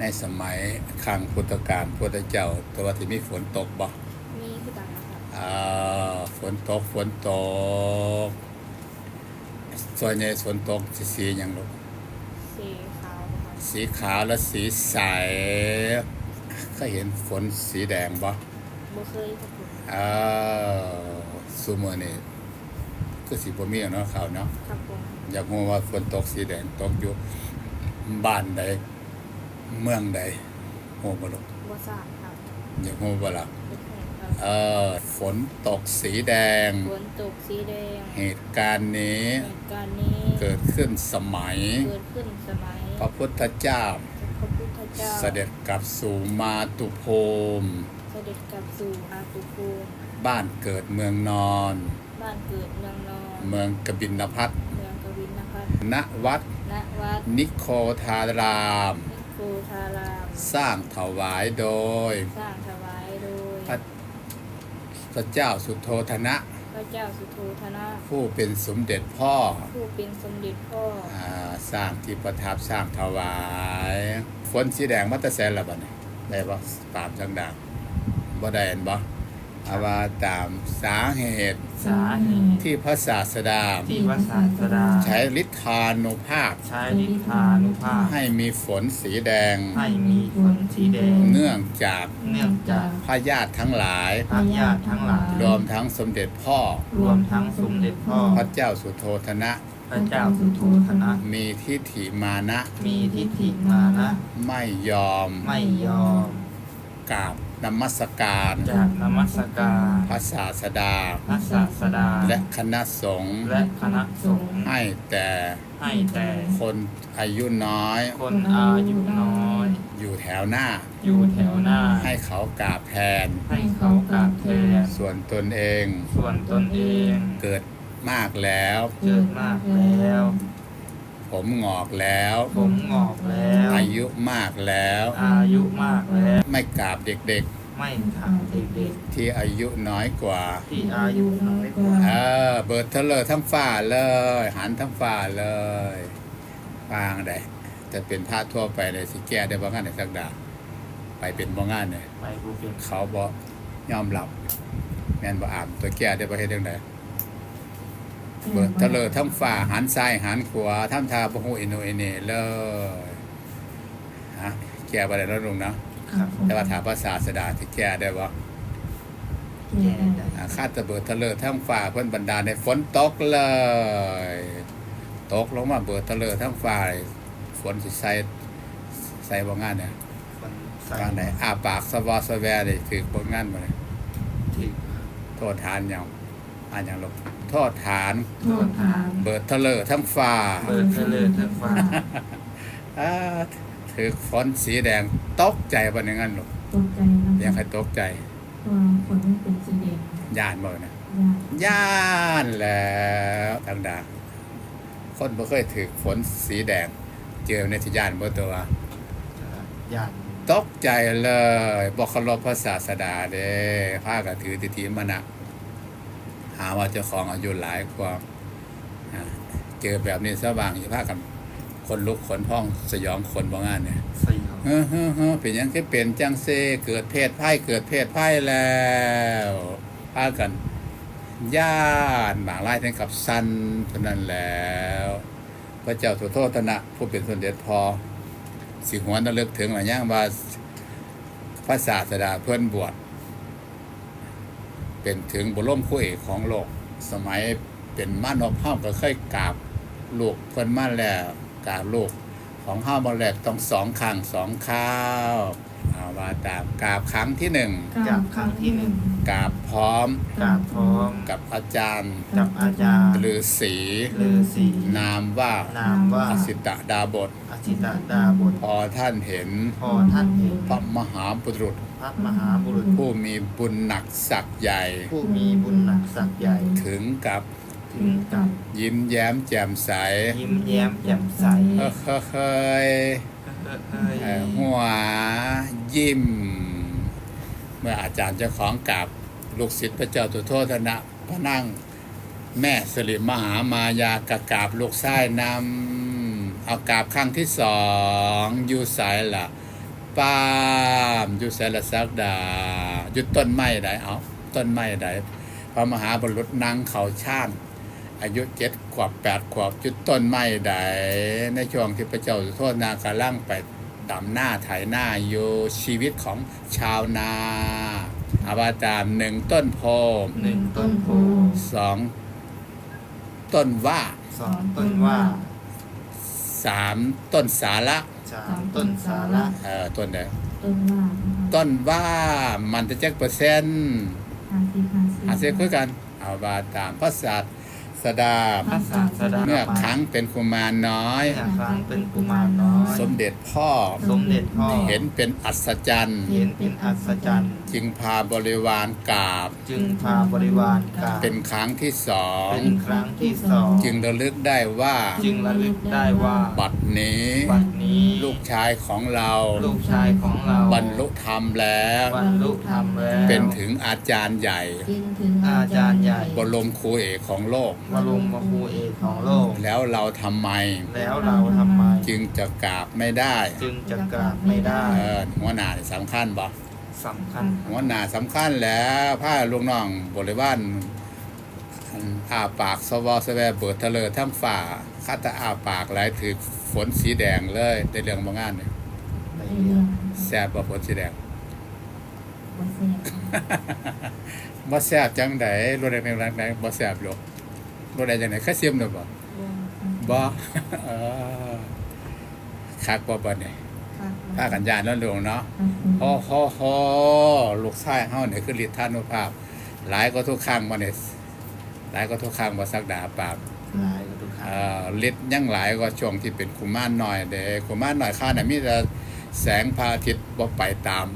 ในสมัยครั้งพุทธกาลพุทธเจ้าแต่ว่าที่มีฝนตกบ่มีคือกันนะครับอ่าฝนตกฝนตกส่วนใหญ่ฝนตกสิสีอย่างลูกสีขาวครับสีขาวและสีใสเคยเห็นฝนสีแดงบ่บ่เคยครับผมอ่าซูเมอร์นี่ก็สีบ่มีอะเนาะขาวเนาะครับผมอยากรู้ว่าฝนตกสีแดงตกอยู่บ้านใด เมืองใดโหบ่ลูกบ่ทราบครับอยากรู้บ่ล่ะเป็นแห่งครับเออฝนตกสีแดง ฝนตกสีแดง เหตุการณ์นี้ เหตุการณ์นี้ เกิดขึ้นสมัย เกิดขึ้นสมัย พระพุทธเจ้า พระพุทธเจ้า เสด็จกลับสู่มาตุภูมิเสด็จกลับสู่อาตุภูมิ บ้านเกิดเมืองนอน บ้านเกิดเมืองนอน เมืองกบินพัทเมืองกวินนพัฒน์ณวัด ณวัด นิโคทารามนิ โคทารามสร้างถวายโดย สร้างถวายโดย พระพระเจ้าสุโธธนะ พระเจ้าสุโธธนะ ผู้เป็นสมเด็จพ่อผู้เป็นสมเด็จพ่ออาสร้างที่ประทับสร้างถวาย ฝนสีแดงมัตแสนละบ่เนี่ยได้บ่ตามจังดังบ่ได้เห็นบ่ อาว่าตามสาเหตุ สาเหตุที่พระศาสดา ที่พระศาสดา ใช้ฤทธานุภาพ ใช้ฤทธานุภาพ ให้มีฝนสีแดง ให้มีฝนสีแดง เนื่องจาก เนื่องจากพระญาติทั้งหลาย พระญาติทั้งหลาย รวมทั้งสมเด็จพ่อ รวมทั้งสมเด็จพ่อ พระเจ้าสุโธธนะพระเจ้าสุโธธนะ มีทิฏฐิมานะ มีทิฏฐิมานะ ไม่ยอม ไม่ยอมกราบ นมัสการจากนมัสการพระศาสดา พระศาสดา และคณะสงฆ์และคณะสงฆ์ให้แต่ให้แต่คนอายุน้อย คนอายุน้อย อยู่แถวหน้า อยู่แถวหน้า ให้เขากราบแทน ให้เขากราบแทน ส่วนตนเอง ส่วนตนเอง เกิดมากแล้ว เกิดมากแล้ว ผมงอกแล้ว ผมงอกแล้ว อายุมากแล้ว อายุมากแล้ว ไม่กราบเด็กไม่ถามเด็กๆ ที่อายุน้อยกว่า ๆที่อายุน้อยกว่าเออเบิดเทเลอร์ทั้งฝ่าเลย หันทั้งฝ่าเลยปางได้จะเป็นพระทั่วไปเลยสิแก้ได้บ่งานในสักดา ไปเป็นบ่งานเนี่ยไปภูเก็ตเขาบ่ยอมรับแม่นบ่อามตัวแก้ได้บ่เฮ็ดจังได เบิดเทเลอร์ทั้งฝ่าหันซ้ายหันขวาทำท่าบ่ฮู้อิโนอิเนเลยฮะแก้บ่ได้แล้วลุงเนาะครับผมแต่ว่าถามภาษาสดาที่แก้ได้บ่แย่ได้อาคาดตะเบิดทะเลอทั้งฝ่าเพิ่นบรรดาในฝนตกเลย ตกลงมาเบิดทะเลอทั้งฝ่าฝนสิใส่ใส่บ่งานเนี่ยคนใส่ทางไหนอาปากสวอสแวนี่ถือบ่งานบ่เนี่ยที่โทษฐานหยังอ่านหยังลบ โทษฐาน โทษทานเบิดทะเลอทั้งฝ่าเปิดเทเลอร์ทั้งฟ้าอ่าถือฝนสีแดงตกใจบ่อย่างนั้นลูกตกใจนะยังคะใครตกใจว่าฝนมันเป็นสีแดงย่านบ่เนี่ยยากย่านแล้วทางดาคนบ่เคยถือฝนสีแดง เจอในที่ย่านบ่ตัว ญาติตกใจเลยบ่เคารพพระศาสดาเด้พากันถือติทิมนะ หาว่าเจ้าของอายุหลายกว่าอ่าเจอแบบนี้ซะบางอย่าพากันคนลุกขนพองสยองคนบ่งานเนี่ยใส่เขาเฮ้อเฮ้อเฮ้อเป็นหยังคือเป็นจังเซเกิดเพศไพ่เกิดเพศไพ่แล้วพากันย่านบางไล่ถึงกับสันเท่านั้นแล้ว พระเจ้าสุโธทนะผู้เป็นสมเด็จพอ สิหวนระลึกถึงหลายอย่างว่าพระศาสดาเพื่อนบวช เป็นถึงบุรมคู่เอกของโลก สมัยเป็นมานพห้าก็เคยกราบลูกเพิ่นมาแล้วกราบลูกของห้ามาแรกต้องสองครั้งสองข้าว เอาว่าตามกราบครั้งที่หนึ่งจากครั้งที่หนึ่ง กราบพร้อมกราบพร้อมกับอาจารย์กับอาจารย์ฤาษีฤาษีนามว่านามว่าอสิตดาบทอจิตดาบทพอท่านเห็นพอท่านเห็นพระมหาบุรุษพระมหาบุรุษ ผู้มีบุญหนักศักย์ใหญ่ ผู้มีบุญหนักสักใหญ่ ถึงกับถึงกับ ยิ้มแย้มแจ่มใส ยิ้มแย้มแจ่มใสเฮ้อเฮ้อเฮ้ยเฮ้ยเอ่อ หัวยิ้ม เมื่ออาจารย์เจ้าของกราบลูกศิษย์พระเจ้าตุโทธนะ พระนั่งแม่สิริมหามายากระกาบลูกชายนำเอากาบครั้งที่สองอยู่สายละป้ามอยู่แสนละสักดาอยู่ต้นไม้ใดเอาต้นไม้ใดพระมหาบุรุษนางเขาช่าน อายุเจ็ดขวบแปดขวบจุดต้นไม้ใดในช่วงที่พระเจ้าสุโธธนากำลังไปดำหน้าไถหน้าอยู่ชีวิตของชาวนาอาวาตามหนึ่งต้นโพหนึ่งต้นโพสองต้นว่าสองต้นว่าสามต้นสาระสามต้นสาระเอ่อต้นใดต้นว่านะคะต้นว่ามันจะจักเปอร์เซ็นต์ห้าสิบห้าสิบอาเซียคือกันเอาบาตามพระศาส ดาพระศาสดาเมื่อครั้งเป็นกุมารน้อย เมื่อครั้งเป็นกุมารน้อยสมเด็จพ่อ สมเด็จพ่อเห็นเป็นอัศจรรย์ เห็นเป็นอัศจรรย์ จึงพาบริวารกราบ จึงพาบริวารกราบเป็นครั้งที่สอง เป็นครั้งที่สองจึงระลึกได้ว่า จึงระลึกได้ว่าบัดนี้ บัดนี้ ลูกชายของเรา ลูกชายของเรา บรรลุธรรมแล้ว บรรลุธรรมแล้ว เป็นถึงอาจารย์ใหญ่ เป็นถึงอาจารย์ใหญ่ บรมครูเอกของโลกบรมครูเอกของโลก แล้วเราทำไม แล้วเราทำไม จึงจะกราบไม่ได้จึงจะกราบไม่ได้เออหัวหน้านี่สำคัญบ่สำคัญหัวหน้าสำคัญแหล้วผ้าลูกน้องบริวารอันอาปากสวอสแวเบิดทะเลทั้งฝ่าคาตาอาปากหลายถือฝนสีแดงเลยในเรื่องบางงานเนี่ยในในเรื่เรื่อองงแซ่บบ่ฝนสีแดง บ่แซ่บ บ่แซ่บจังไดรถแดงแรงๆบ่แซ่บหรอก รถแดงจังได๋แค่เสียมเด้อบ่วงบ่เออคักบ่บ่เนี่ยค่ะพากันยานแล้วลงเนาะครับผมโอ้โหโหลูกชายเฮาเนี่ยคือฤทธานุภาพ หลายก็ทุกครั้งบ่เนี่ยหลายก็ทุกครั้งบ่สักดาปราบหลายกว่าทุกครั้งเอ่อฤทธิ์ยังหลายกว่าช่วงที่เป็นกุมารน้อยเด้กุมารน้อยข้าน่ะมีแต่แสงพระอาทิตย์บ่ไปตาม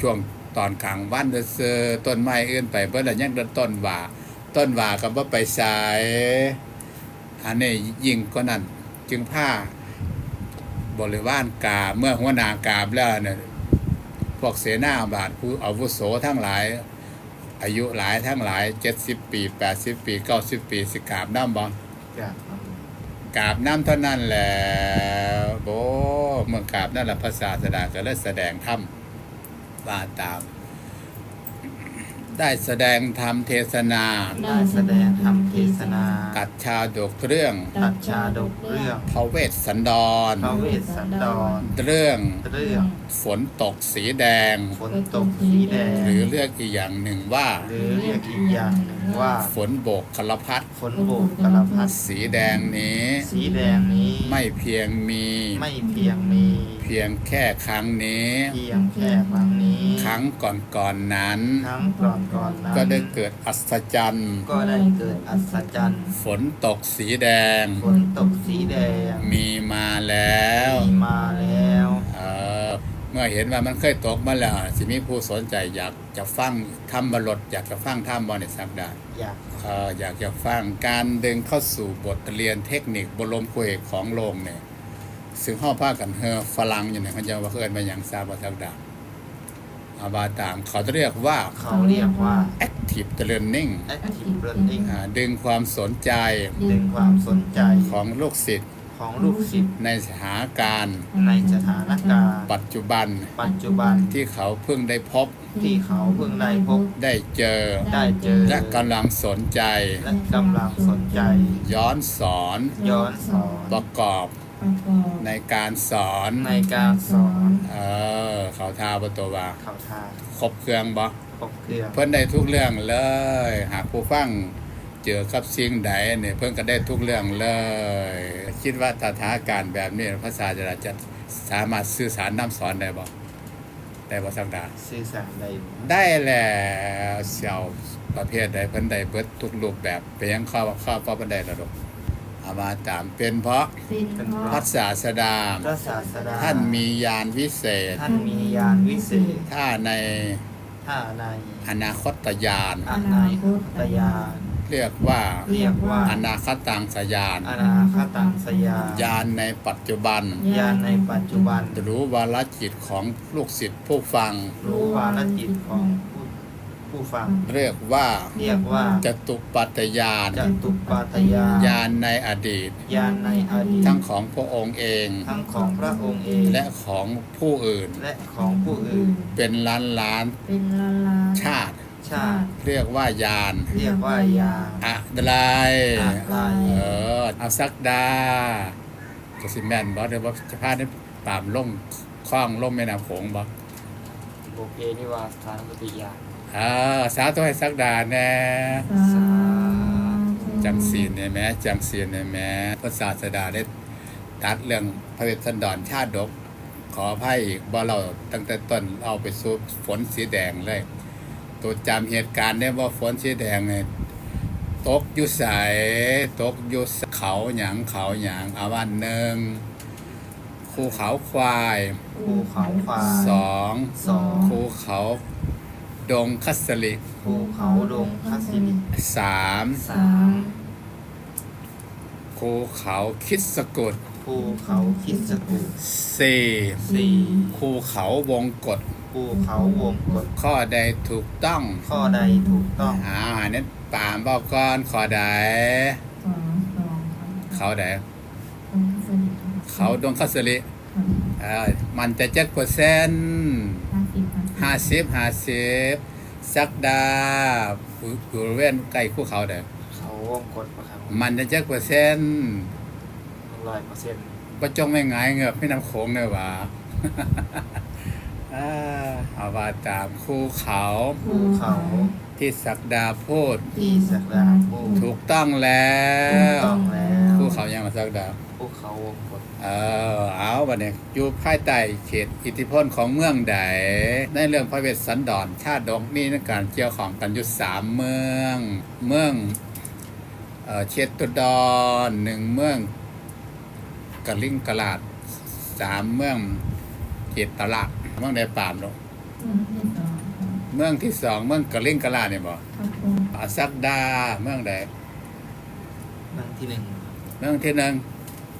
ช่วงตอนกลางวันซื่อๆต้นไม้อื่นไปเบิดแล้วยังเดินต้นว่า ต้นว่าก็บ่ไปสาย อันนี้ยิ่งกว่านั้นจึงผ้าบริวารกราบเมื่อหัวหน้ากราบแล้วเนี่ยพวกเสนาบาทผู้อาวุโสทั้งหลาย อายุหลายทั้งหลายเจ็ดสิบปีแปดสิบปีเก้าสิบปีสิกราบน้ำบ่กราบกราบน้ำเท่านั้นแหละโบเมื่อกราบนั่นแหละพระศาสดาก็เลยแสดงธรรมว่าตาม ได้แสดงธรรมเทศนา ได้แสดงธรรมเทศนาตัดชาดกเรื่อง ตัดชาดกเรื่องพระเวสสันดร พระเวสสันดร เรื่อง เรื่องฝนตกสีแดง ฝนตกสีแดง หรือเรียกอีกอย่างหนึ่งว่า หรือเรียกอีกอย่างหนึ่งว่าฝนโบกคลพัดฝนโบกกระพัดสีแดงนี้ สีแดงนี้ไม่เพียงมี ไม่เพียงมี เพียงแค่ครั้งนี้ เพียงแค่ครั้งนี้ ครั้งก่อนๆนั้น ครั้งก่อนก่อนๆนั้นก็ได้เกิดอัศจรรย์ ก็ได้เกิดอัศจรรย์ฝนตกสีแดง ฝนตกสีแดงมีมาแล้ว มีมาแล้ว เออ เมื่อเห็นว่ามันเคยตกมาแล้วสิมีผู้สนใจอยากจะฟังทำบรดอยากจะฟังทำบอลในสักดาอยากเอ่ออยากจะฟังการดึงเข้าสู่บทเรียนเทคนิคบรมคุยของโลกเนี่ยซึ่งห้อผ้ากันเฮอฝรั่งอยู่เนี่ยเขาจะว่าเอินมาอย่างซาบสักดาอาบาตามเขาจะเรียกว่าเขาเรียกว่า active learning active learning อ่าดึงความสนใจ ดึงความสนใจของลูกศิษย์ ของลูกศิษย์ในสถานการณ์ในสถานการณ์ปัจจุบันปัจจุบันที่เขาเพิ่งได้พบที่เขาเพิ่งได้พบได้เจอได้เจอ และกำลังสนใจ และกำลังสนใจ ย้อนสอน ย้อนสอน ประกอบประกอบในการสอนในการสอน เออเขาทาประตัวว่าเขาทาครบเครื่องบ่ครบเครื่องเพิ่นได้ทุกเรื่องเลย หากผู้ฟัง เจอกับสิ่งใดเนี่ยเพิ่นก็ได้ทุกเรื่องเลย คิดว่าตถาการแบบนี้ภาษาจะจะสามารถสื่อสารนํสอนได้บ่ได้บ่สักดาสื่อสารได้ได้แล้วเสี่ยวประเภทใดเพิ่นได้เบิดทุกรูปแบบเป็นหยังข้อข้อบ่ได้ระดกเอามาตามเป็นเพราะเป็นเพพระราะศาสดาพระศาสดาท่านมียานวิเศษ ท่านมียานวิเศษ ถ้าในถ้าในอนาคตยานอนาคตยาน เรียกว่า เรียกว่าอนาคตังสยาน อนาคตังสยานยานในปัจจุบันยานในปัจจุบัน รู้วาลจิตของลูกศิษย์ผู้ฟัง รู้วาลจิตของผู้ผู้ฟัง เรียกว่า เรียกว่าจตุปัตยานจตุปัตยาญาณในอดีต ญาณในอดีต ทั้งของพระองค์เอง ทั้งของพระองค์เอง และของผู้อื่น และของผู้อื่น เป็นล้านล้าน เป็นล้านล้าน ชาติ ชาติ เรียกว่าญาณเรียกว่ายาอะไรอะไรเออเอาสักดาจะสิแม่นบอเดี๋ยวว่าจะพาได้ปราบล่มคล้องล่มแม่น้ำโขงบอบุพเพนิวาสถานปฏิยานเออสาธุให้สักดาแน่สาธุจังศีลเนี่ยแม้จังศีลเนี่ยแม้พระศาสดาได้ตัดเรื่องพระเวสสันดรชาติดก ขออภัยอีกบ่เราตั้งแต่ต้นเอาไปสู่ฝนสีแดงเลย ตัวจำเหตุการณ์ได้ว่าฝนสีแดงเนี่ยตกอยุใสตกอยุเขาหยางเขาหยางอาวันหนึ่งภูเขาควายภูเขาควายสองสองภูเขาดงคัสลิกภูเขาดงคัสิลิสามสามภูเขาคิดสกุลภูเขาคิดสกุลสี่สี่ภูเขาวงกฏ ภูเขาวงกฏข้อใดถูกต้อง ข้อใดถูกต้องอ่าอันนี้ปามบอกก่อนข้อใดสองสองเขาใดตรงสนิทเขาดงคัสลิเอ่อมันจะเจ็ดเปอร์เซ็นต์ห้าสิบห้าสิบห้าสิบสักดาอยู่บริเวณใกล้ภูเขาเด้อเขาวงกดประครับมันจะเจ็ดเปอร์เซ็นต์ร้อยเปอร์เซ็นต์ประจงไม่หงายเงือบพี่น้ำโขงเนยหว่า อ่าเอาว่าตามภูเขาภูเขาที่สักดาพูด ที่สักดาภูถูกต้องแล้ถูกวต้องแล้วภูเขายังมาสักดา ภูเขาวงกดเออเอาบัดนี้อยู่ภายใต้เขตอิทธิพลของเมืองใด ในเรื่องพระเวสสันดรชาติดกมีในการเกี่ยวของกันอยู่สามเมือง เมืองเอ่อเชตุดรหนึ่งเมืองกะลิงกะลาดสามเมือง เขตตลาดเมืองใดปามเนาะเรื่องที่สองครับเมืองที่สองเมืองกะลิงกะลาดเนี่ยบ่ครับผมอาซักดาเมืองใดเมืองที่หนึ่งเมืองที่หนึ่ง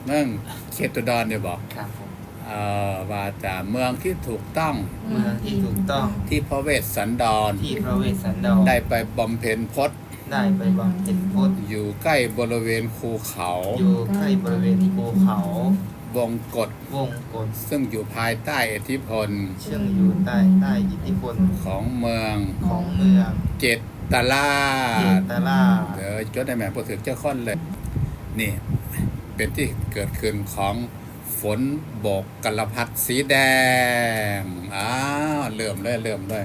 เมืองเชตุดรเนี่ยบ่ครับผมเอ่อว่าแต่เมืองที่ถูกต้องเมืองที่ถูกต้องที่พระเวสสันดรที่พระเวสสันดรได้ไปบำเพ็ญพจน์ได้ไปบำเพ็ญพจน์อยู่ใกล้บริเวณภูเขา อยู่ใกล้บริเวณภูเขา วงกฏวงกฏซึ่งอยู่ภายใต้อิทธิพล ซึ่งอยู่ใต้ใต้อิทธิพลของเมืองของเมืองเจตตลาเจดตลาเดี๋ยวจดได้แม่พูดถึงเจ้าค้อนเลย นี่ เป็นที่เกิดขึ้นของฝนโบกกระพัดสีแดง อ้าวเริ่มเลยเริ่มเลย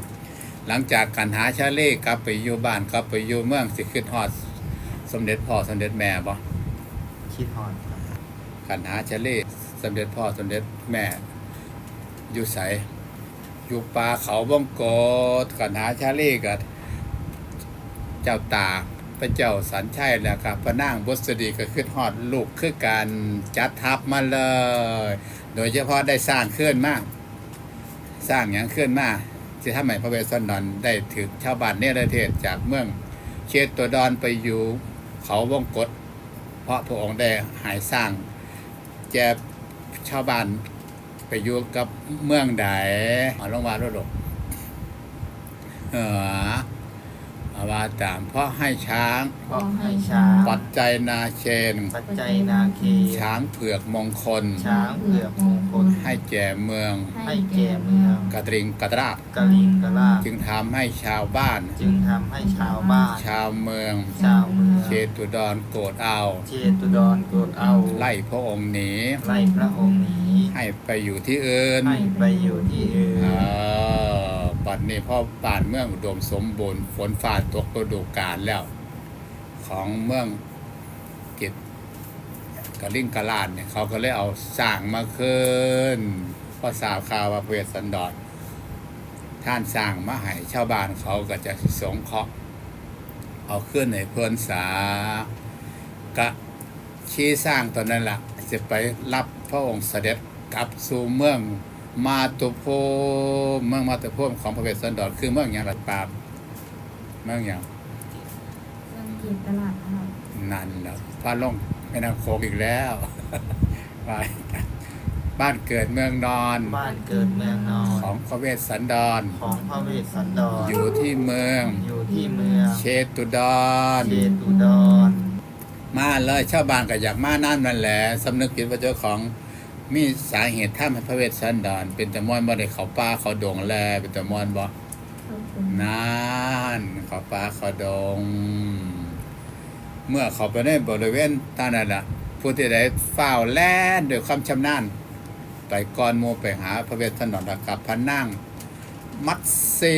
หลังจากการหาชาเล่กลับไปอยู่บ้านกลับไปอยู่เมืองสิขึ้นฮอด สมเด็จพ่อสมเด็จแม่บ่คิดฮอดครับ กันหาชาเล่สมเด็จพ่อสมเด็จแม่อยู่ใสอยู่ป่าเขาบ้องโกดกันหาชาเล่กับเจ้าตาพระเจ้าสันชัยแล้วครับพระนางบุษดีก็ขึ้นฮอดลูกคือการจัดทัพมาเลย โดยเฉพาะได้สร้างเคลื่อนมาก สร้างอย่างเคลื่อนมากที่ทำให้พระเวสสันดรได้ถือชาวบ้านเนรเทศจากเมืองเชตตัวดอนไปอยู่เขาวงกฏเพราะพระองค์ได้หายสร้าง จะชาวบ้านไปอยู่กับเมืองใดเอาลงมาล้วหรอกเออ อาว่าตามเพราะให้ช้าง เพราะให้ช้างปัจจัยนาเชน ปัจจัยนาคีช้างเผือกมงคล ช้างเผือกมงคล ให้แก่เมือง ให้แก่เมืองกระตริงกระตราบกะลิงกะลาดจึงทำให้ชาวบ้าน จึงทำให้ชาวบ้าน ชาวเมือง ชาวเมืองเชตุดรโกรธเอา เจตุดรโกรธเอา ไล่พระองค์หนีไล่พระองค์หนีให้ไปอยู่ที่อื่น ให้ไปอยู่ที่อื่น เออปัดนี้พ่อป่านเมืองอุดมสมบูรณ์ฝนฟ้าตกฤดูกาลแล้ว ของเมืองกิจกะลิ่งกะลานเนี่ยเขาก็เลยเอาสร้างมาคืนเพราะสาวข่าวว่าพระเวสันดรท่านสร้างมาให้ชาวบ้านเขาก็จะสงเคราะห์เอาขึ้นในเพื่อนสากะชี้สร้างตอนนั้นละ่ะจะไปรับพระองค์เสด็จกลับสู่เมือง มาตุภูมิเมืองมาตุภูมิของพระเวสสันดรคือเมืองอย่างไรปราบเมืองอย่างเรื่องเกียรติตลาดครับนั่นแหละพาลงแม่น้ำโขงอีกแล้วไปกันบ้านเกิดเมืองนอน บ้านเกิดเมืองนอน ของพระเวสสันดร ของพระเวสสันดร อยู่ที่เมือง อยู่ที่เมือง เชตุดร เชตุดร มาเลยชาวบ้านก็อยากมานั่นนั่นแหละสำนึกผิดว่าเจ้าของ มีสาเหตุท่าให้พระเวสสันดร เป็นตะมอนบ่ได้เขาป่าเขาดงแลเป็นตะมอนบ่ขอบคุณนานเขาป่าเขาดง เมื่อเขาไปในบริเวณตานั่นละผู้ที่ได้ฝ้าแล่นด้วยความชำนาญไปก่อนโมไปหาพระเวสสันดรกับพระนั่งมัดซี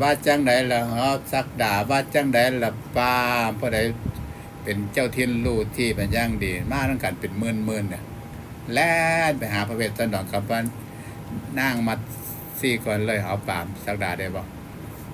ว่าจังไดล่ะฮะสักดาว่าจังไดล่ะป้าเพราะใดเป็นเจ้าทินลู่ที่เป็นย่างดี มาทั้งกันเป็นหมื่นหมื่นๆเนี่ย แล่นไปหาพระเวสสันดรกับพระนั่งมัดซีก่อนเลยเอาปามสักดาได้บ่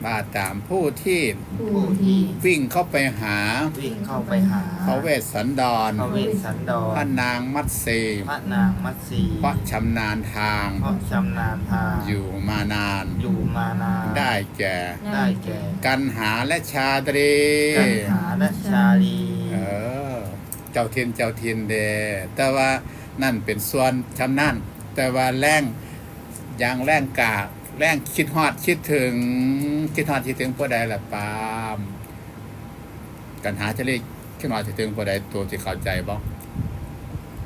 มาตามผู้ที่ผู้ที่วิ่งเข้าไปหาวิ่งเข้าไปหาพระเวสสันดรพระเวสสันดพรระนางมัดซีพระนางมัตสีเพราะชำนาญทางเพราะชำนาญทางอยู่มานาน อยู่มานาน ได้แก่ได้แก่กันหาและชาตรีกันหาและชาลีเออเจ้าทินเจ้าทินเดแต่ว่า นั่นเป็นส่วนชำนาญแต่ว่าแรงอย่างแรงกาแรงคิดฮอดคิดถึง คิดฮอดคิดถึงผู้ใดล่ะปาล์มกันหาจะเรียกคิดฮอดคิดถึงผู้ใดตัวที่เข้าใจบ่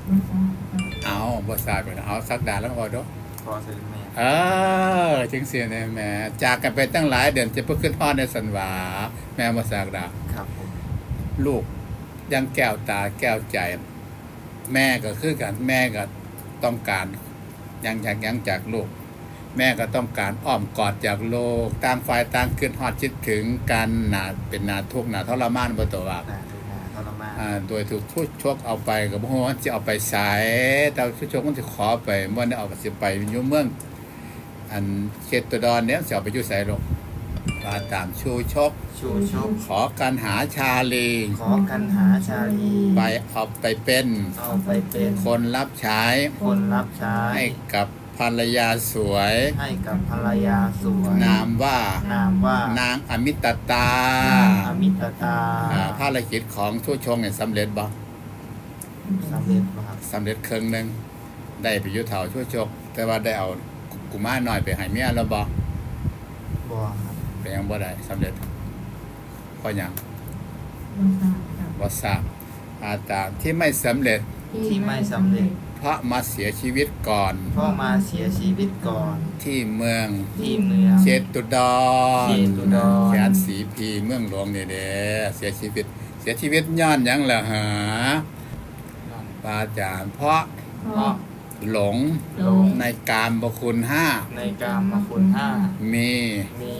ไม่ทราบครับเอาบ่ทราบไปเอาสักดาแล้วพอเด้อพอซื้อแม่เออจังเสียแน่แหม่จากกันไปตั้งหลายเดือนจะเพิ่งขึ้นฮอดในสันหวา แม่บ่ทราบดาครับผมลูกยังแก้วตาแก้วใจ แม่ก็คือกันแม่ก็ต้องการยังจากยังจากลูก แม่ก็ต้องการอ้อมกอดจากโลกต่างฝ่ายต่างขึ้นฮอดคิดถึงกันหนาเป็นหนาทุกข์หนาทรมานบ่ตัวว่านาทุนาทรมานอ่าโดยถูกทุชกเอาไปก็บ่ฮู้ว่าจะเอาไปไสแต่ทุชกมันสิขอไปบ่ได้เอาก็สิไปอยู่เมืองอันเขตตดอนเนี่ยสิเอาไปอยู่ไสลง ว่าตามชูชก ชูชก ขอการหาชาลี ขอกันหาชาลี ไปเอาไปเป็น เอาไปเป็น คนรับใช้ คนรับใช้ ให้กับภรรยาสวย ให้กับภรรยาสวย นามว่า นามว่า นางอมิตตา อมิตตาอ่าภารกิจของทุชงเนี่ยสำเร็จบ่สำเร็จบ่ครับสำเร็จครึ่งหนึ่งได้ไปอยุทธเถาช่วยชก แต่ว่าได้เอากุมารน้อยไปให้เมียแล้วบ่บ่ ครับไปยังบ่ได้สำเร็จเพราะหยังไม่ทราบครับบ่ทราบอาตามที่ไม่สำเร็จที่ไม่สำเร็จ เพราะมาเสียชีวิตก่อนพ่อมาเสียชีวิตก่อน ที่เมืองที่เมืองเชตุดรเชตุดรแขนสีพีเมืองหลวงนี่เด้เสียชีวิต เสียชีวิตย้อนหยังล่ะหานั่นปาจารย์เพราะเพราะ หลงหลง ในกามบคุณห้าในกามมาคุณห้ามีมี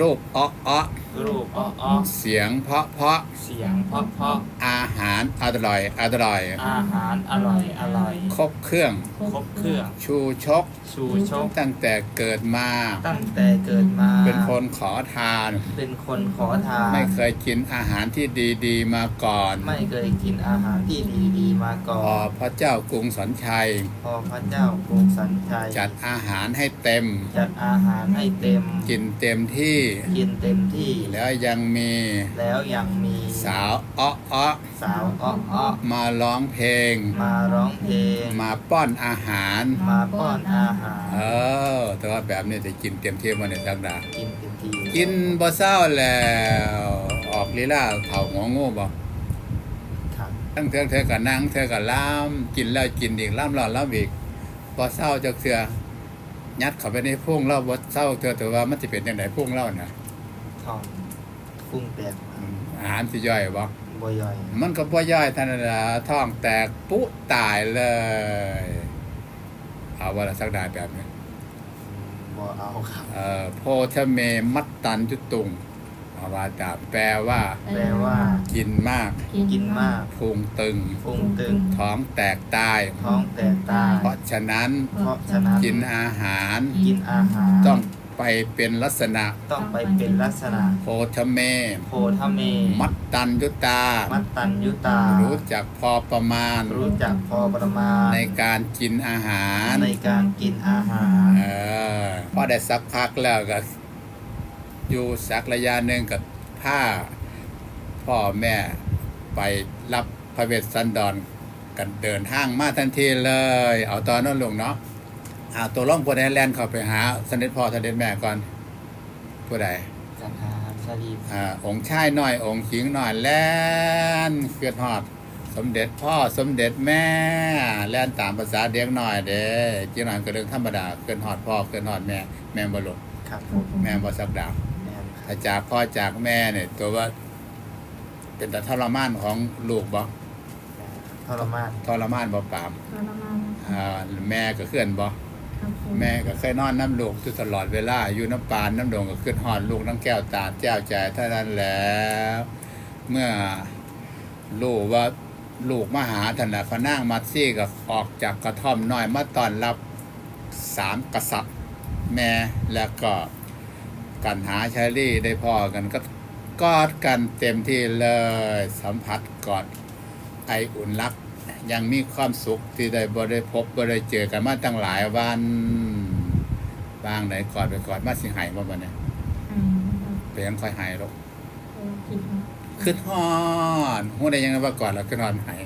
รูปอ้ออ้อรูปอ้ออ้อเสียงเพราะเพราะเสียงเพราะเพราะอาหารอร่อยอร่อยอาหารอร่อยอร่อยครบเครื่องครบเครื่องชูชกชูชกตั้งแต่เกิดมา ตั้งแต่เกิดมา เป็นคนขอทาน เป็นคนขอทาน ไม่เคยกินอาหารที่ดีๆ มาก่อน ไม่เคยกินอาหารที่ดีๆ มาก่พออนพระเจ้ากรุงสนชัยพอพระเจ้ากรุงสันชัยจัดอาหารให้เต็ม จัดอาหารให้เต็ม กินเต็มที่ กินเต็มที่ แล้วยังมี แล้วยังมีสาวอ้ออ้อสาวอ้ออ้อมาร้องเพลง มาร้องเพลง มาป้อนอาหาร มาป้อนอาหาร เออ แต่ว่าแบบนี้จะกินเต็มที่วันในสักดาห์กินเต็มที่ กินบ่เศร้าแล้ว ออกลีลาเผาหัวงูบ่ครับ ทั้งเธอเธอก็นั่งเธอก็ล้ามกินแล้วกินอีกล้ามรอล้ามอีกบ่เศร้าจักเทื่อยัดเข้าไปในพุงเราบ่เศร้าเทื่อแต่ว่ามันสิเป็นจังไดพุงเราน่ะท้องฟุ้งแตกอืมอาหารสิย่อยบ่บ่ย่อย มันก็บ่ย่อยท่านนล่ะท้องแตกปุ๊ตายเลยเอาว่าละสักดาแบบนี้บ่เอาครับเอ่อโพธเมมัตตันจุตุงเอาว่าตามแปลว่า แปลว่า กินมากกินมากพุงตึงฟุ้งตึง ท้องแตกตาย ท้องแตกตาย เพราะฉะนั้น เพราะฉะนั้น กินอาหาร กินอาหาร ต้องไปเป็นลักษณะ ต้องไปเป็นลักษณะ โพธเม โพธเม มัตตันยุตา มัตตัญยุตา รู้จักพอประมาณ รู้จักพอประมาณ ในการกินอาหาร ในการกินอาหาร เออพอได้สักพักแล้วก็ อยู่สักระยะหนึ่งกับผ้าพ่อแม่ไปรับพระเวสสันดรกันเดินทางมาทันทีเลย เอาตอนนั้นลงเนาะเอาตัวล่องผู้ใดแลนเข้าไปหาสนิทพ่อสนิทแม่ก่อนผู้ใดจันทาชาลีอ่าองค์ชายน้อย องค์หญิงน้อยแล่นเกิดฮอด สมเด็จพ่อสมเด็จแม่ แล่นตามภาษาเด็กน้อยเด้จีน้อยก็เรื่องธรรมดาเกินฮอดพ่อเกินฮอดแม่ แม่บ่ลงครับผมแม่บ่สักดาวแม่นครั ถ้าบจากพ่อจากแม่เนี่ย ตัวว่า เป็นแต่ทรมานของลูกบ่ทรมานทรมานบ่ปามทรมานอ่าแม่ก็เคลื่อนบ่ครับผมแม่ก็เคยนอนน้ำลูกอยู่ตลอดเวลาอยู่น้ำปานน้ำดงก็ขึ้นหอดลูกน้ำแก้วตาเจ้าใจเท่านั้นแหล้ว เมื่อลูกว่าลูกมาหาท่านละพระนางมัดซี่ก็ออกจากกระท่อมน้อยมาตอนรับสามกษัตริย์แม่แล้วก็ กันหาชาลี่ได้พ่อกันก็กอดกันเต็มที่เลยสัมผัสกอดไออุ่นรัก ยังมีความสุขที่ได้บ่ได้พบบ่ได้เจอกันมาตั้งหลายวันบางไหนกอดไปกอดมาสิหายบ่บ่เนี่ยไอ้ครับเปลี่ยนค่อยหายหรอกโอ้คิดว่าขึ้นฮอนฮู้ได้ยังไงว่ากอดแล้วขึ้นฮอนหาย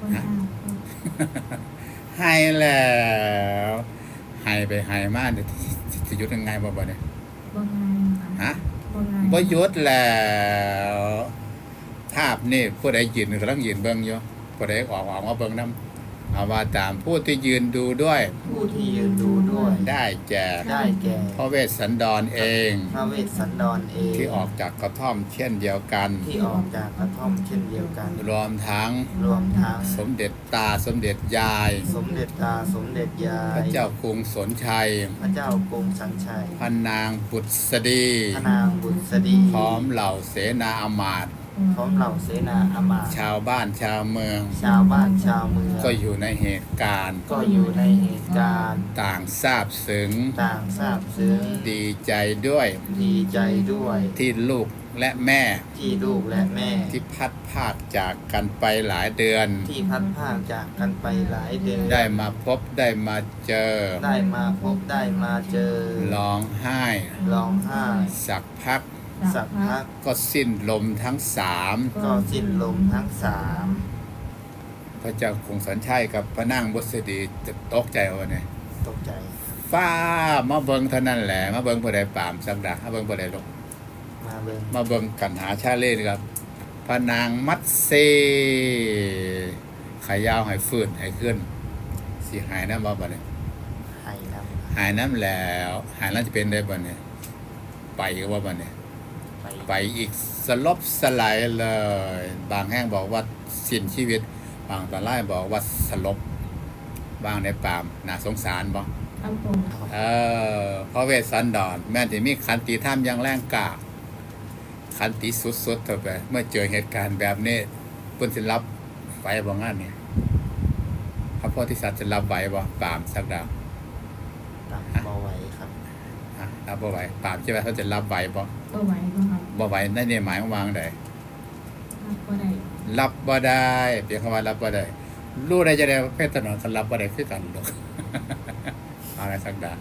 วันอาครับหายแล้วหายไปหายมาเดี๋ยวสิหยุดยังไงบ่บ่เนี่ยบ่งานครับ ฮะบ่งานบ่หยุดแล้วภาพนี่ผู้ใดยืนกำลังยืนเบิ่งอยู่ผู้ใดออกออกมาเบิ่งนํ เอาว่าตามผู้ที่ยืนดูด้วย ผู้ที่ยืนดูด้วย ได้แก่ได้แก่พระเวสสันดรเอง พระเวสสันดรเองที่ออกจากกระท่อมเช่นเดียวกัน ที่ออกจากกระท่อมเช่นเดียวกัน รวมทั้งรวมทั้งสมเด็จตาสมเด็จยาย สมเด็จตาสมเด็จยาพระยเจ้ากรุงสนชัย พระเจ้ากรุงสังชัยพระนางบุตรสดีพระนางบุษดีพร้อมเหล่าเสนาอามาตย์ พร้อมเหล่าเสนาอามาตย์ชาวบ้านชาวเมือง ชาวบ้านชาวเมืองก็อยู่ในเหตุการณ์ ก็อยู่ในเหตุการณ์ต่างทราบซึ้งต่างทราบซึ้งดีใจด้วย ดีใจด้วยที่ลูกและแม่ที่ลูกและแม่ ที่พัดภาคจากกันไปหลายเดือน ที่พัดพรากจากกันไปหลายเดือน ได้มาพบได้มาเจอ ได้มาพบได้มาเจอร้องไห้ร้องไห้สักพัก สักพักก็สิ้นลมทั้งสามก็สิ้นลมทั้งสามพระเจ้าคงสันชัยกับพระนางบุษดีจะตกใจเอาเนี่ยตกใจฟ้ามาเบิงเท่านั้นแหละมาเบิงผู้ใดปามสักดามาเบิงผู้ใดลงมาเบิ่งมาเบิงกันหาชาเล่ครับพระนางมัดเซขายาวให้ฟื้นให้ขึ้นสิหายน้ำบ่บ่เนี่ยไห้นหายน้ำแล้ว หายแล้วจะเป็นได้บ่เนี่ยไปก็ว่าบ่เนี่ยำ ไปไปอีกสลบสลายเลย บางแห่งบอกว่าสิ้นชีวิต บางตอนไล่บอกว่าสลบบางในปามน่าสงสารบ่ครับผมเออพระเวสสันดรแม่ที่มีขันติธรรมอยังแรงกล้าขันติสุดๆเท่าไปเมื่อเจอเหตุการณ์แบบนี้เพิ่นสิรับไหวบ่งานนี่พระโพธิสัตว์จะรับไหวบ่ปามสักดาวตับเบาไหว้ ครับฮะรับบ่ไหวปามใช่ไหมเขาจะรับไหวบ่บ่ไหวบ่ครับบ่ไหวนั่นนี่หมายความว่าไดรับบ่ได้รับบ่ได้เพียงคำว่ารับบ่ได้รู้ได้จะได้ว่าเพศถนนกันรับบ่ได้คือกันดอกอะไรสักดา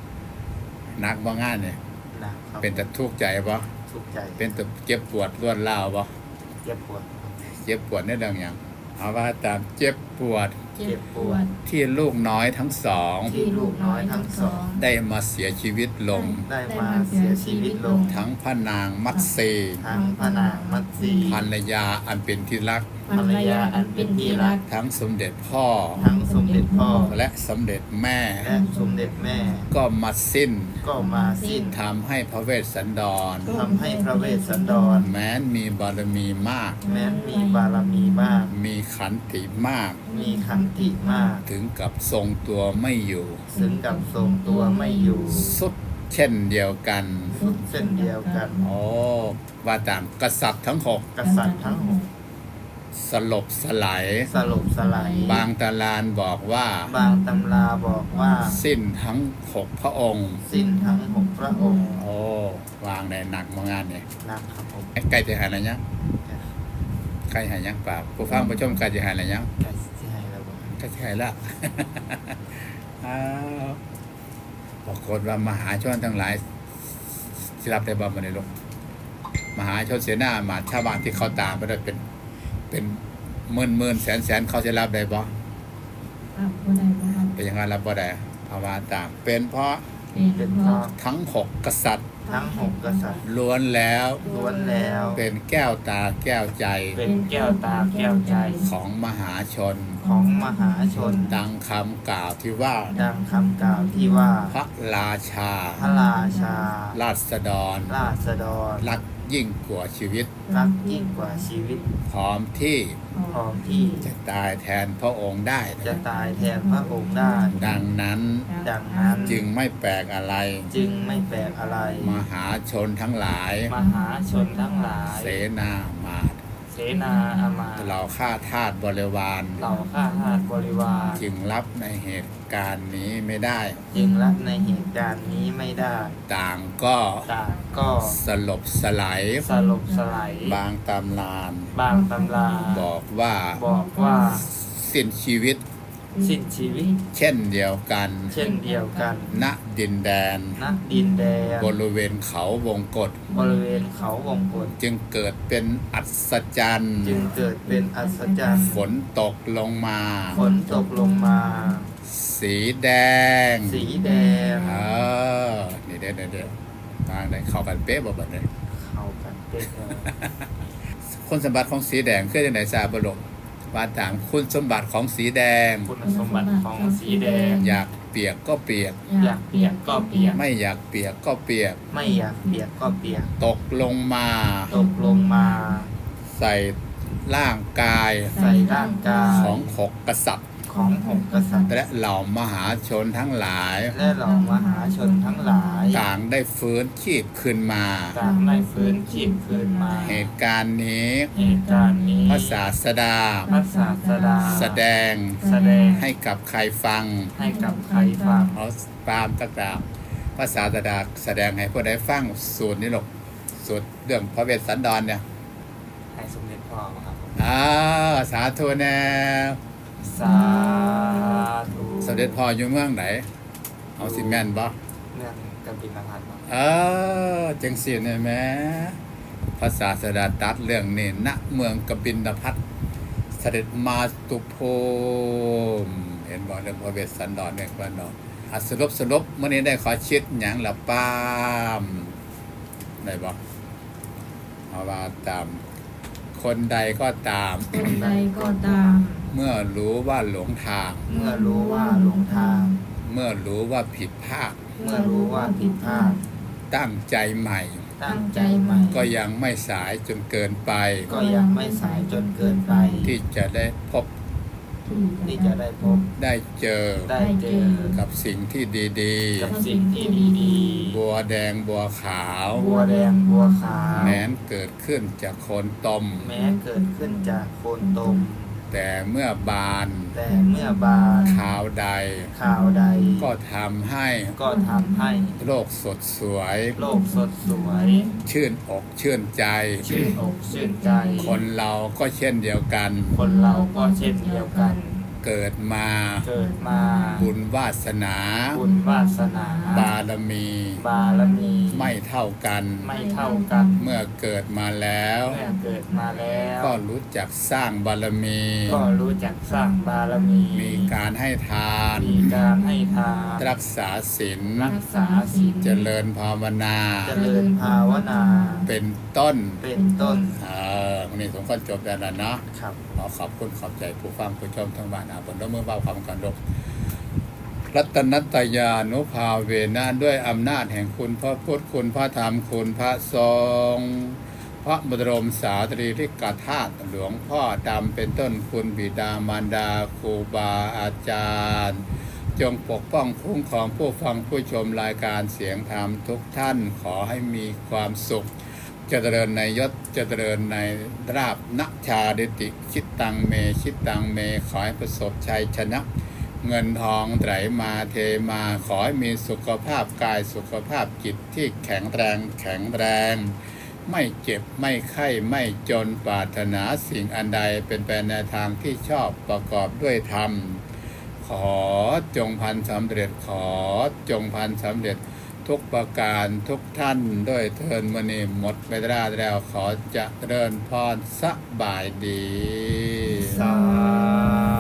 หนักบ่งานเนี่ยนะครับเป็นแต่ทุกข์ใจบ่ทุกข์ใจเป็นแต่เจ็บปวดรวดร้าวบ่เจ็บปวดครับเจ็บปวดในเรื่องหยังเอาว่าตามเจ็บปวด เจ็บปวด ที่ลูกน้อยทั้งสอง ที่ลูกน้อยทั้งสอง ได้มาเสียชีวิตลง ได้มาเสียชีวิตลง ทั้งพระนางมัตเซทั้งพระนางมัตสีภรรยาอันเป็นที่รักภรรยาอันเป็นที่รักทั้งสมเด็จพ่อ ทั้งสมเด็จพ่อ และสมเด็จแม่ และสมเด็จแม่ ก็มาสิ้น ก็มาสิ้นทำให้พระเวสสันดรทำให้พระเวสสันดร แม้นมีบารมีมาก แม้นมีบารมีมาก มีขันติมาก มีขันติมาก ถึงกับทรงตัวไม่อยู่ ถึงกับทรงตัวไม่อยู่ สุดเช่นเดียวกันสุดเส้นเดียวกัน โอ้ว่าตามกษัตริย์ทั้งหกกษัตริย์ทั้งหก สลบสลายสลบสลายบางตารานบอกว่า บางตำราบอกว่า สิ้นทั้งหกพระองค์ สิ้นทั้งหกพระองค์ โอ้วางในหนักมางานเนี่ยนะครับผมใกล้จะหายอะไรยังใกล้หายยังเปล่าผู้ฟังผู้ชมใกล้จะหายอะไรยังใกล้สิให้แล้วบ่ใกล้จะหายละอ้าวปรากฏว่ามหาชนทั้งหลายที่รับได้บำบัดในโลกมหาชนเสนาหมาชาวบ้านที่เขาตามไปด้วยเป็น เป็นหมื่นหมื่นแสนแสนเขาจะรับได้บ่รับบ่ได้บ่ครับเป็นอยังไงรับบ่ได้ภาวะตาม เป็นเพราะเป็นเพราะทั้งหกกษัตริย์ทั้งหกกษัตริย์ล้วนแล้วล้วนแล้ว เป็นแก้วตาแก้วใจ เป็นแก้วตาแก้วใจของมหาชน ของมหาชน ดังคำกล่าวที่ว่า ดังคำกล่าวที่ว่า พระราชา พระราชา ราษฎร ราษฎร รักยิ่งกว่าชีวิต รักยิ่งกว่าชีวิต พร้อมที่ พร้อมที่ จะตายแทนพระองค์ได้ จะตายแทนพระองค์ได้ ดังนั้น ดังนั้น จึงไม่แปลกอะไร จึงไม่แปลกอะไร มหาชนทั้งหลาย มหาชนทั้งหลาย เสนามาตรเส นาอามาตย์เหล่าข้าทาสบริวารเหล่าข้าทาสบริวาร จึงรับในเหตุการณ์นี้ไม่ได้ จึงรับในเหตุการณ์นี้ไม่ได้ ต่างก็ต่างก็สลบสลายสลบสลายบางตำรานบางตำราบอกว่าบอกว่าสิ้นชีวิต สิ้นชีวิต เช่นเดียวกัน เช่นเดียวกัน ณดินแดน ณดินแดน บริเวณเขาวงกฏบริเวณเขาวงกฏจึงเกิดเป็นอัศจรรย์ จึงเกิดเป็นอัศจรรย์ ฝนตกลงมา ฝนตกลงมา สีแดง สีแดง เออ นี่เด็ดเด็ดเด็ดทางไหนเข้ากันเป๊ะบ่บัดเลยเข้ากันเป๊ะเลยคุณสมบัติของสีแดงคือจังไหนทราบบ่ลง ว่าตามคุณสมบัติของสีแดง คุณสมบัติของสีแดง อยากเปียกก็เปียก อยากเปียกก็เปียก ไม่อยากเปียกก็เปียก ไม่อยากเปียกก็เปียก ตกลงมา ตกลงมา ใส่ร่างกาย ใส่ร่างกายของหกกษัตริย์ ของหกกษัตริย์ และเหล่ามหาชนทั้งหลาย และเหล่ามหาชนทั้งหลายต่างได้ฟื้นชีพขึ้นมา ต่างได้ฟื้นชีพคืนมา เหตุการณ์นี้ เหตุการณ์นี้พระศาสดา พระศาสดา แสดงแสดงให้กับใครฟังให้กับใครฟังเอาปามต่างๆพระศาสดาแสดงให้ผู้ใดฟังสูตรนี้หรอกสูตรเรื่องพระเวสสันดรเนี่ยให้สมเด็จพ่อมาครับผมอ้าวสาธุแน่ สาธุสมเด็จพ่ออยู่เมืองไหนเอาสิแม่นบ่เนื่องกับบินพันธ์เออจังสิเนี่ยแหม่ภาษาสดาตรัดเรื่องนี้ณเมืองกบินพัทเสด็จมาตุภูมิเห็นบอกเรื่องพระเวสสันดรเนี่ยพระนองอะสรุปสรุปเมื่อนี้ได้ขอชิดหยังละป้ามได้บอกเอาว่าตาม คนใดก็ตาม คนใดก็ตาม เมื่อรู้ว่าหลงทาง เมื่อรู้ว่าหลงทาง เมื่อรู้ว่าผิดพลาด เมื่อรู้ว่าผิดพลาด ตั้งใจใหม่ ตั้งใจใหม่ ก็ยังไม่สายจนเกินไป ก็ยังไม่สายจนเกินไป ที่จะได้พบ ที่จะได้พบได้เจอได้เจอ กับสิ่งที่ดีกับสิ่งที่ดีๆ บัวแดงบัวขาวบัวแดงบัวขาวแม้นเกิดขึ้นจากโคนตม แม้เกิดขึ้นจากโคนตม แต่เมื่อบานแต่เมื่อบานข่าวใด ข่าวใด ก็ทำให้ก็ทำให้โลกสดสวย โลกสดสวย ชื่นอกชื่นใจ ชื่นอกชื่นใจ คนเราก็เช่นเดียวกัน คนเราก็เช่นเดียวกัน เกิดมา เกิดมาบุญวาสนา บุญวาสนา บารมี บารมีไม่เท่ากัน ไม่เท่ากัน เมื่อเกิดมาแล้ว เมื่อเกิดมาแล้ว ก็รู้จักสร้างบารมี ก็รู้จักสร้างบารมี มีการให้ทาน มีการให้ทาน รักษาศีล รักษาศีล เจริญภาวนา เจริญภาวนา เป็นต้น เป็นต้น เออวันนี้สมควรจบแล้วนะเนาะครับขอขอบคุณขอบใจผู้ฟังผู้ชมทั้งบ้านอาบนด้วยมือเบาความกันดกรัตนัตยานุภาเวนะด้วยอำนาจแห่งคุณพระพุทธคุณพระธรรมคุณพระสงฆ์พระบรมสาตรีริกธาตุหลวงพ่อดำเป็นต้นคุณบิดามารดาครูบาอาจารย์ จงปกป้องคุ้มครองผู้ฟังผู้ชมรายการเสียงธรรมทุกท่านขอให้มีความสุข จเจริญในยศจเจริญในราบนัชาดิติชิตตังเมชิตตังเม ขอให้ประสบชัยชนะ เงินทองไหลมาเทมา ขอให้มีสุขภาพกายสุขภาพจิตที่แข็งแรงแข็งแรง ไม่เจ็บไม่ไข้ไม่จนปรารถนาสิ่งอันใดเป็นไปในทางที่ชอบประกอบด้วยธรรม ขอจงพันสำเร็จขอจงพันสำเร็จ ทุกประการทุกท่านด้วยเทินมณีหมดเวลาแล้วขอจะเดินพรสบายดี สา